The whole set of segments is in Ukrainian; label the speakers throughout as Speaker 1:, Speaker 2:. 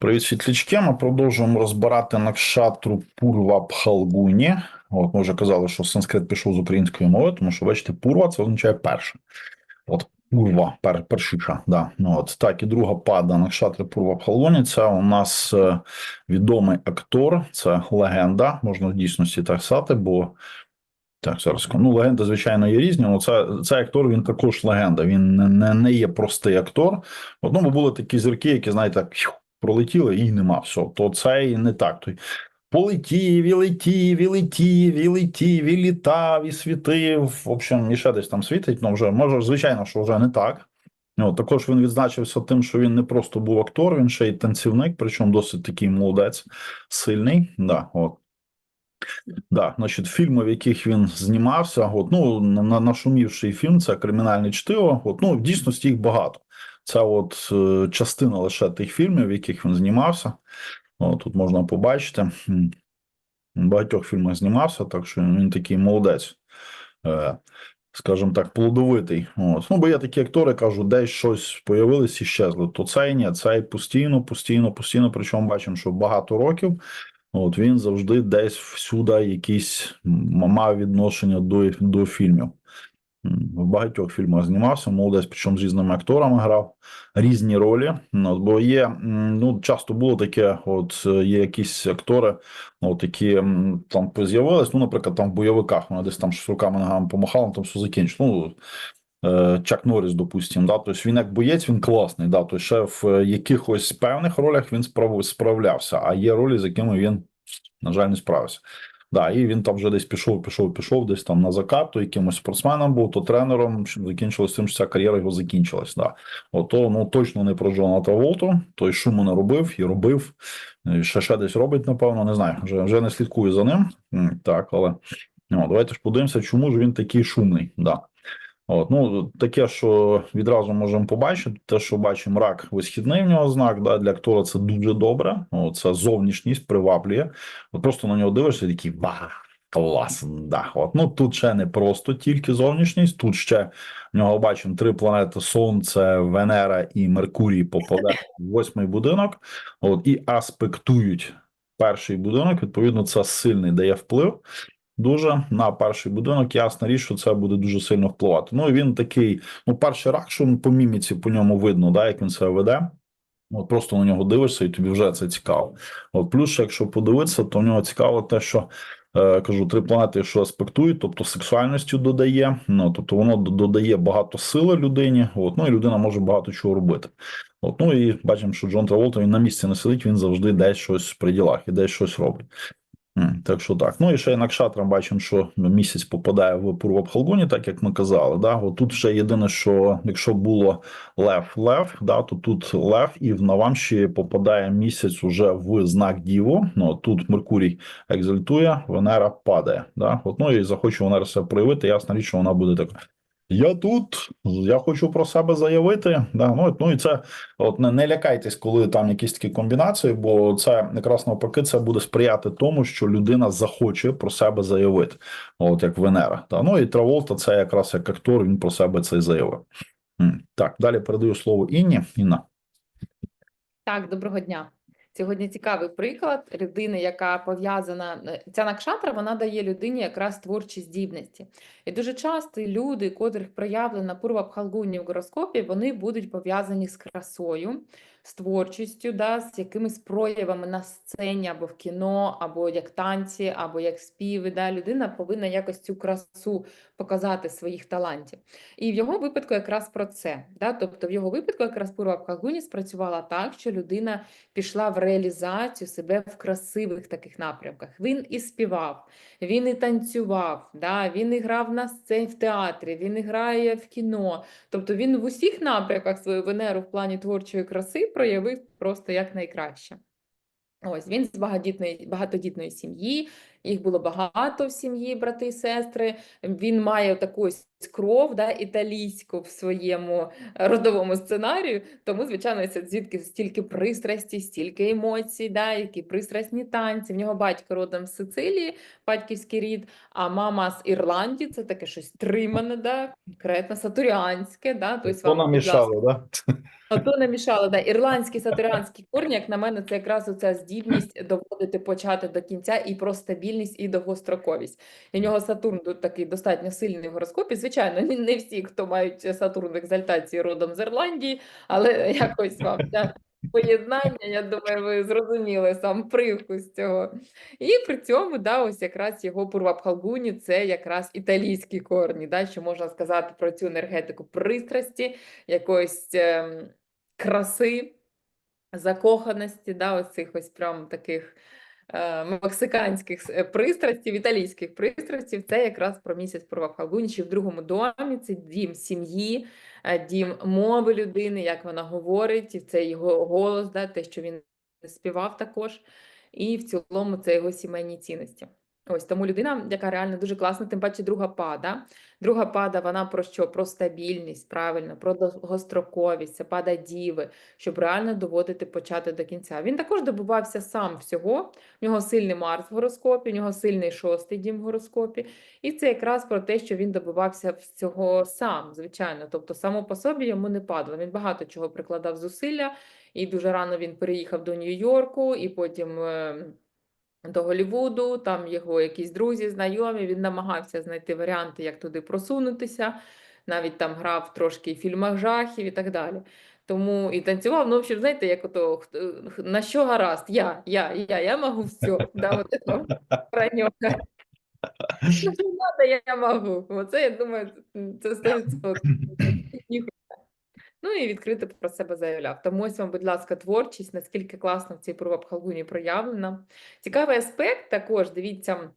Speaker 1: Привіт, світлячки. Ми продовжуємо розбирати накшатру Пурва Пхалгуні. От ми вже казали, що санскрит пішов з української мови, тому що бачите, пурва це означає перше. От пурва, пер, першіша. Да. Ну, от так, і друга пада накшатри Пурва Пхалгуні. Це у нас е, відомий актор, це легенда, можна в дійсності так сказати, бо. Так, зараз ну легенди, звичайно, є різні. але це цей актор він також легенда. Він не, не, є простий актор. Одному були такі зірки, які, знаєте, так фью, пролетіли і нема все. То цей не так. Полетів, і летів, і летів, і летів, і літав, і світив. В общем, і ще десь там світить. Ну вже може, звичайно, що вже не так. Ну, також він відзначився тим, що він не просто був актор, він ще й танцівник, причому досить такий молодець, сильний. Да, от. Да, значить, фільми, в яких він знімався, от, ну, на, нашумівший фільм, це кримінальне чтиво. От, ну, в дійсності їх багато. Це от е, частина лише тих фільмів, в яких він знімався. О, тут можна побачити. В багатьох фільмах знімався, так що він такий молодець, е, скажімо так, плодовитий. От. Ну, бо є такі актори, кажуть, десь щось появилось і щезло. То цей ні, цей постійно, постійно, постійно. Причому бачимо, що багато років. От він завжди десь всюди якийсь м, мав відношення до, до фільмів. В багатьох фільмах знімався, молодець, причому з різними акторами грав різні ролі. Ну, от, бо є, ну, часто було таке: от е, є якісь актори, от, які там з'явились, ну, наприклад, там в бойовиках, вони десь там щось руками ногами помахали, там все закінчило. Ну, е, Чак Норріс, допустим, да, тобто він як боєць, він класний, да, тобто ще в якихось певних ролях він справ, справлявся, а є ролі, з якими він, на жаль, не справився. Да, і він там вже десь пішов, пішов, пішов, десь там на закат, то якимось спортсменом був, то тренером, закінчилось тим, що ця кар'єра його закінчилась. Да. Ото ну точно не про Джона Траволту, той шуму не робив і робив. І Ще ще десь робить, напевно, не знаю. Вже вже не слідкую за ним. Так, але ну, давайте ж подивимося, чому ж він такий шумний. Да. От, ну, таке, що відразу можемо побачити, те, що бачимо, рак висхідний в нього знак, да, для актора це дуже добре. От, це зовнішність приваблює. От просто на нього дивишся, і такий ба, клас, да. От, ну, тут ще не просто тільки зовнішність, тут ще в нього бачимо три планети: Сонце, Венера і Меркурій попаде в восьмий будинок. От, і аспектують перший будинок. Відповідно, це сильний дає вплив дуже на перший будинок. Ясна річ, що це буде дуже сильно впливати. Ну і він такий, ну, перший що по міміці по ньому видно, да, як він себе веде. От просто на нього дивишся, і тобі вже це цікаво. От плюс, якщо подивитися, то в нього цікаво те, що е, кажу, три планети, що аспектують, тобто сексуальністю додає. Ну тобто воно додає багато сили людині. От ну і людина може багато чого робити. От ну і бачимо, що Джон Траволта він на місці не сидить, він завжди десь щось при ділах і десь щось робить. Так що так. Ну і ще Накшатрам бачимо, що місяць попадає в Пурвабхалгуні, так як ми казали. Да? От тут ще єдине, що якщо було Лев Лев, да, то тут Лев, і в Навамші попадає місяць уже в знак Діву. Ну тут Меркурій екзальтує, Венера падає. Да? От, ну і захоче Венера себе проявити, ясна річ, що вона буде така. Я тут, я хочу про себе заявити. Да, ну, ну і це от не, не лякайтесь, коли там якісь такі комбінації, бо це якраз навпаки, це буде сприяти тому, що людина захоче про себе заявити, от як Венера. Да. Ну і Траволта, це якраз як актор, він про себе це заявив. Так, далі передаю слово Інні. Інна.
Speaker 2: Так, доброго дня. Сьогодні цікавий приклад людини, яка пов'язана. е, Ця накшатра вона дає людині якраз творчі здібності. І дуже часто люди, котрих проявлена пурва пхалгуні в гороскопі, вони будуть пов'язані з красою, з творчістю, да, з якимись проявами на сцені або в кіно, або як танці, або як співи. Да. Людина повинна якось цю красу показати своїх талантів. І в його випадку якраз про це. Да? Тобто в його випадку якраз пурва Бхалгуні спрацювала так, що людина пішла в реалізацію себе в красивих таких напрямках. Він і співав, він і танцював, да? він і грав на сцені в театрі, він і грає в кіно. Тобто він в усіх напрямках свою Венеру в плані творчої краси проявив просто як найкраще. Ось він з багатодітної, багатодітної сім'ї, їх було багато в сім'ї, брати і сестри. Він має таку ось кров, да, італійську в своєму родовому сценарію. Тому, звичайно, це звідки стільки пристрасті, стільки емоцій, да, які пристрасні танці. В нього батько родом з Сицилії, батьківський рід, а мама з Ірландії. Це таке щось тримане, да, конкретно сатуріанське. Да, тобто вам,
Speaker 1: мішало, да?
Speaker 2: Ото намішала, да. Ірландські сатиріанські корні, як на мене, це якраз оця здібність доводити почати до кінця і про стабільність, і довгостроковість. І в нього Сатурн тут такий достатньо сильний в гороскопі. Звичайно, не- всі, хто мають Сатурн в екзальтації родом з Ірландії, але якось вам ця поєднання, я думаю, ви зрозуміли сам привкус цього. І при цьому, да, ось якраз його Пурвабхалгуні це якраз італійські корні, да, що можна сказати про цю енергетику пристрасті, якоїсь ем, краси, закоханості, да, ось цих ось прям таких мексиканських с- е, пристрастів, італійських пристрастів, це якраз про місяць Пурвабхалгуні, що в другому домі. Це дім сім'ї, е, дім мови людини, як вона говорить, і це його голос, да, те, що він співав також, і в цілому це його сімейні цінності. Ось тому людина, яка реально дуже класна, тим паче друга пада. Друга пада, вона про що? Про стабільність, правильно, про довгостроковість, це пада діви, щоб реально доводити почати до кінця. Він також добувався сам всього. В нього сильний Марс в гороскопі, в нього сильний шостий дім в гороскопі. І це якраз про те, що він добивався всього сам, звичайно. Тобто, само по собі йому не падало. Він багато чого прикладав зусилля, і дуже рано він переїхав до Нью-Йорку, і потім. Е, до Голлівуду, там його якісь друзі, знайомі, він намагався знайти варіанти, як туди просунутися, навіть там грав трошки в фільмах жахів і так далі. Тому і танцював, ну, в общем, знаєте, як ото, хто- на що гаразд, я, я, я, я можу все, да, от це про нього. Ну, що надо, я, я можу. Оце, я думаю, це 100%. Ну і відкрито про себе заявляв. Тому ось вам, будь ласка, творчість, наскільки класно в цій Пурвабхалгуні проявлена. Цікавий аспект також, дивіться,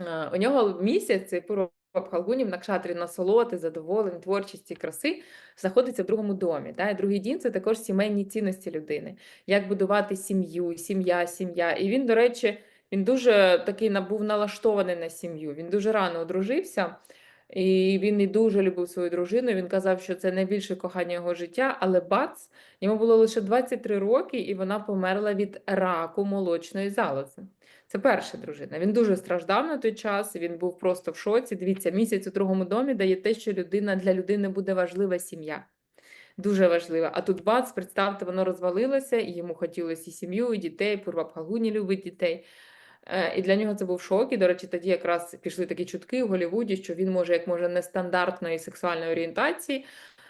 Speaker 2: е, у нього місяць цей Пурвабхалгуні в накшатрі насолоди, задоволень, творчості, краси знаходиться в другому домі. Да? Другий дім це також сімейні цінності людини, як будувати сім'ю, сім'я, сім'я. І він, до речі, він дуже такий був налаштований на сім'ю. Він дуже рано одружився. І він і дуже любив свою дружину. Він казав, що це найбільше кохання його життя, але бац, йому було лише 23 роки, і вона померла від раку молочної залози. Це перша дружина. Він дуже страждав на той час. Він був просто в шоці. Дивіться, місяць у другому домі дає те, що людина для людини буде важлива сім'я. Дуже важлива. А тут бац, представте, воно розвалилося, і йому хотілося і сім'ю, і дітей. Пурвабхагуні любить дітей. Е, І для нього це був шок. І, до речі, тоді якраз пішли такі чутки в Голлівуді, що він може, як може, нестандартної сексуальної орієнтації.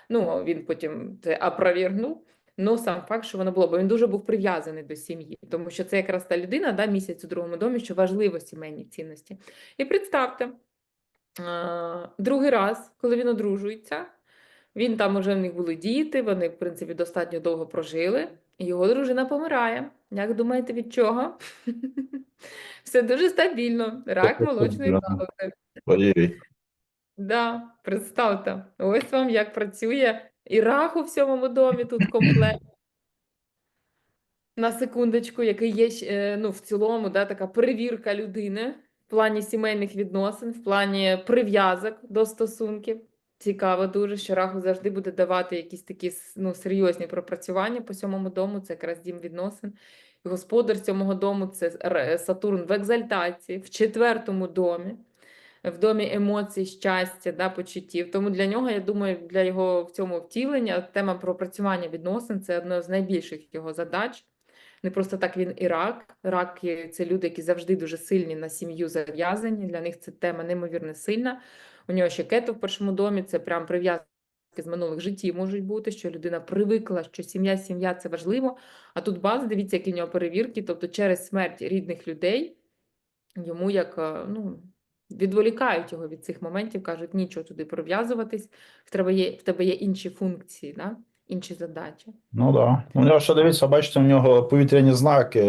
Speaker 2: Ну, він потім це опровергнув. Ну, сам факт, що воно було, бо він дуже був прив'язаний до сім'ї, тому що це якраз та людина, да, місяць у другому домі, що важливо сімейні цінності. І представте, е, другий раз, коли він одружується, він там уже в них були діти, вони, в принципі, достатньо довго прожили. і Його дружина помирає. Як думаєте, від чого? Все дуже стабільно. Рак молочної залози.
Speaker 1: Ой-ой.
Speaker 2: Да, представте, ось вам як працює і рах у всьому домі тут комплект. На секундочку, який є е, ну, в цілому, да, така перевірка людини в плані сімейних відносин, в плані прив'язок до стосунків. Цікаво дуже, що Раху завжди буде давати якісь такі ну, серйозні пропрацювання по сьомому дому, це якраз дім відносин. Господар сьомого дому це Сатурн в екзальтації, в четвертому домі, в домі емоцій, щастя, да, почуттів. Тому для нього, я думаю, для його в цьому втілення тема пропрацювання відносин це одна з найбільших його задач. Не просто так він і рак. Раки це люди, які завжди дуже сильні на сім'ю зав'язані. Для них ця тема неймовірно сильна. У нього ще кето в першому домі, це прям прив'язки з минулих життів можуть бути, що людина привикла, що сім'я, сім'я це важливо. А тут баз, дивіться, які в нього перевірки, тобто через смерть рідних людей йому як е, ну, відволікають його від цих моментів, кажуть, нічого туди прив'язуватись, в тебе є, в тебе є інші функції, да? інші задачі.
Speaker 1: Ну да. У нього ще дивіться, бачите, у нього повітряні знаки.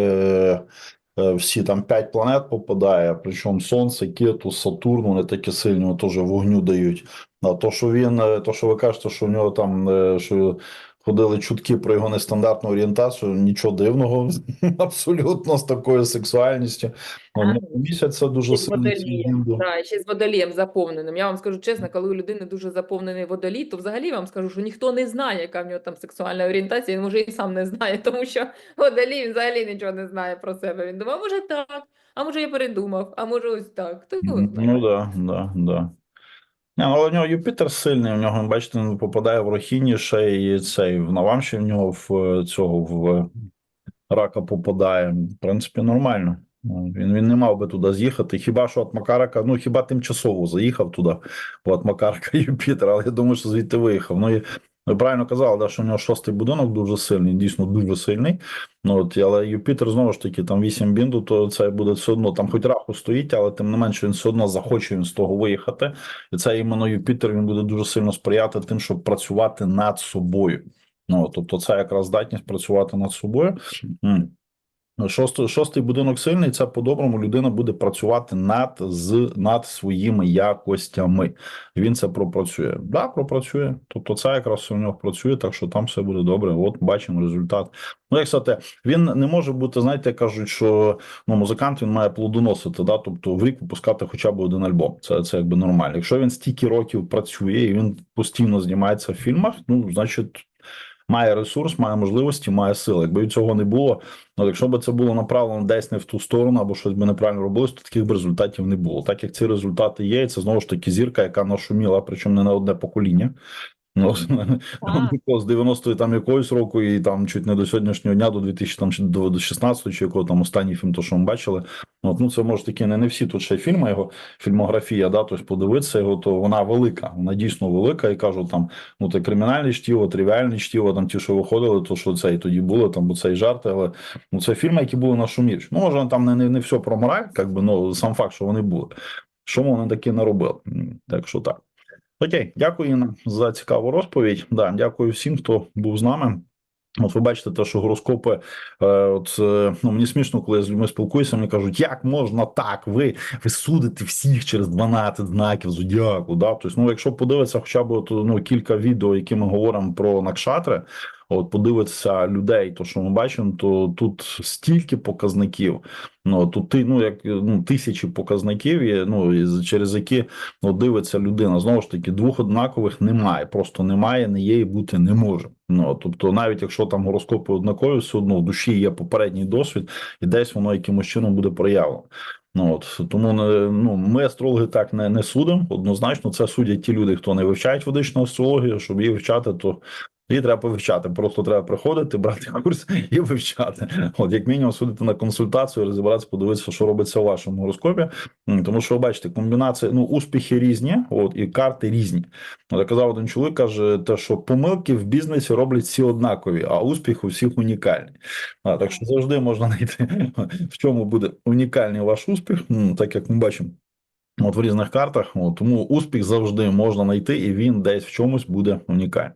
Speaker 1: Е, Всі там п'ять планет попадає, причому Сонце, Кету, Сатурн, вони такі сильні, вони теж вогню дають. А то, що він, е, то, що ви кажете, що в нього там е, що ходили чутки про його нестандартну орієнтацію. Нічого дивного, абсолютно з такою сексуальністю. Ну, місяць це дуже
Speaker 2: водолієм, ще з водолієм заповненим. Я вам скажу чесно, коли у людини дуже заповнений водолій, то взагалі вам скажу, що ніхто не знає, яка в нього там сексуальна орієнтація. Він може і сам не знає, тому що водолій він взагалі нічого не знає про себе. Він думає, а може так, а може я передумав, а може ось так. Хто його знає?
Speaker 1: Ну да, да, да. Не, але у нього Юпітер сильний, у нього, бачите, він попадає в Рохіні ще і цей в Навамші в нього в е, цього в рака попадає. В принципі, нормально. Ну, Він, він не мав би туди з'їхати. Хіба що от ну хіба тимчасово заїхав туди, бо от Юпітер, але я думаю, що звідти виїхав. Ну і ви правильно казали, да, що у нього шостий будинок дуже сильний, дійсно дуже сильний. Ну от, але Юпітер знову ж таки там 8 бінду, то це буде все одно. Там хоч раху стоїть, але тим не менше він все одно захоче він з того виїхати. І це іменно Юпітер він буде дуже сильно сприяти тим, щоб працювати над собою. Ну тобто, це якраз здатність працювати над собою. М. Шостий, шостий будинок сильний. Це по-доброму людина буде працювати над з над своїми якостями. Він це пропрацює. Да, пропрацює. Тобто, це якраз у нього працює, так що там все буде добре. От бачимо результат. Ну, як сказати, він не може бути, знаєте, кажуть, що ну, музикант він має плодоносити, да, тобто в рік випускати хоча б один альбом. Це, це якби нормально. Якщо він стільки років працює і він постійно знімається в фільмах, ну значить. Має ресурс, має можливості, має сили. Якби цього не було, ну якщо б це було направлено десь не в ту сторону або щось би неправильно робилось, то таких б результатів не було. Так як ці результати є, це знову ж таки зірка, яка нашуміла, причому не на одне покоління. Ну, з 90-ї там якогось року, і там чуть не до сьогоднішнього дня, до 2000, там, чи до, до 16 чи якого там останній фільм, то що ми бачили. От, ну це може таки не, не всі тут ще фільми, його фільмографія, да, тобто подивитися його, то вона велика, вона дійсно велика. І кажу, там, ну це кримінальне чтіво, тривіальне чтіво, там ті, що виходили, то що це і тоді було, там, бо це і жарти, але ну, це фільми, які були нашумівші. Ну, може, там не, не, не все про мораль, як би, ну, сам факт, що вони були. Що вони такі наробили? Так що так. Окей, дякую Інна, за цікаву розповідь. Да, дякую всім, хто був з нами. От ви бачите, те, що гороскопи, е, от е, ну мені смішно, коли з людьми спілкуюся, мені кажуть, як можна так? Ви, ви судите всіх через 12 знаків зодіаку. Да? Тобто, ну, якщо подивитися, хоча б от, ну, кілька відео, які ми говоримо про накшатри, от подивитися людей, то що ми бачимо, то тут стільки показників. Ну тут ти ну як ну тисячі показників є. Ну і через які ну дивиться людина. Знову ж таки, двох однакових немає, просто немає, не є і бути не може. Ну тобто, навіть якщо там гороскопи однакові, все одно в душі є попередній досвід, і десь воно якимось чином буде проявлено. Ну от тому не ну ми астрологи так не, не судимо. Однозначно, це судять ті люди, хто не вивчають ведичну астрологію. Щоб її вивчати, то її треба вивчати. Просто треба приходити, брати курс і вивчати. От як мінімум судити на консультацію, розібратися, подивитися, що робиться у вашому гороскопі. Тому що ви бачите, комбінації, ну успіхи різні, от і карти різні. От казав один чоловік, каже, те, що помилки в бізнесі роблять всі однакові, а успіх у всіх унікальний. А, так що завжди можна знайти, в чому буде унікальний ваш успіх, так як ми бачимо. От в різних картах, тому успіх завжди можна знайти, і він десь в чомусь буде унікальний.